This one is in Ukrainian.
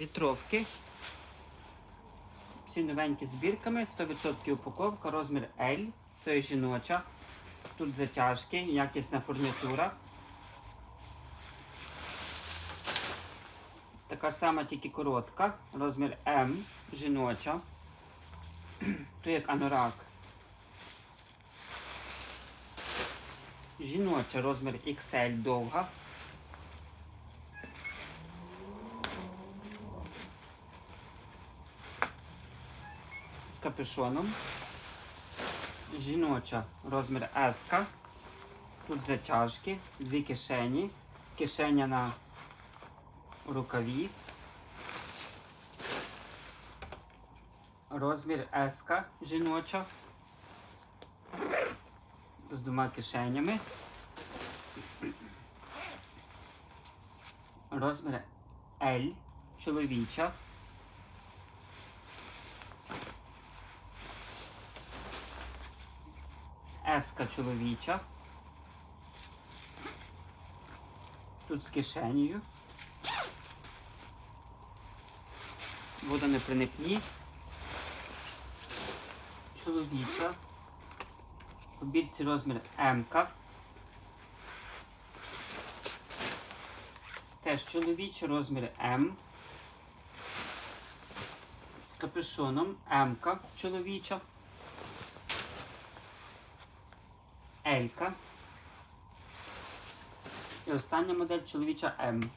Вітровки. Всі новенькі збірками, 100% упаковка, розмір L, це жіноча. Тут затяжки, якісна фурнітура. Така сама, тільки коротка, розмір М, жіноча. Тут як анорак. Жіноча розмір XL довга. Капюшоном. Жіноча розмір S. Тут затяжки, дві кишені, кишеня на рукаві. Розмір S жіноча. З двома кишенями. Розмір L чоловіча. Еска чоловіча. Тут з кишенею. Водонепроникні. Чоловіча. У бірці розмір М. Теж чоловічий розмір М. З капюшоном М чоловіча. Елька. І остання модель чоловіча М.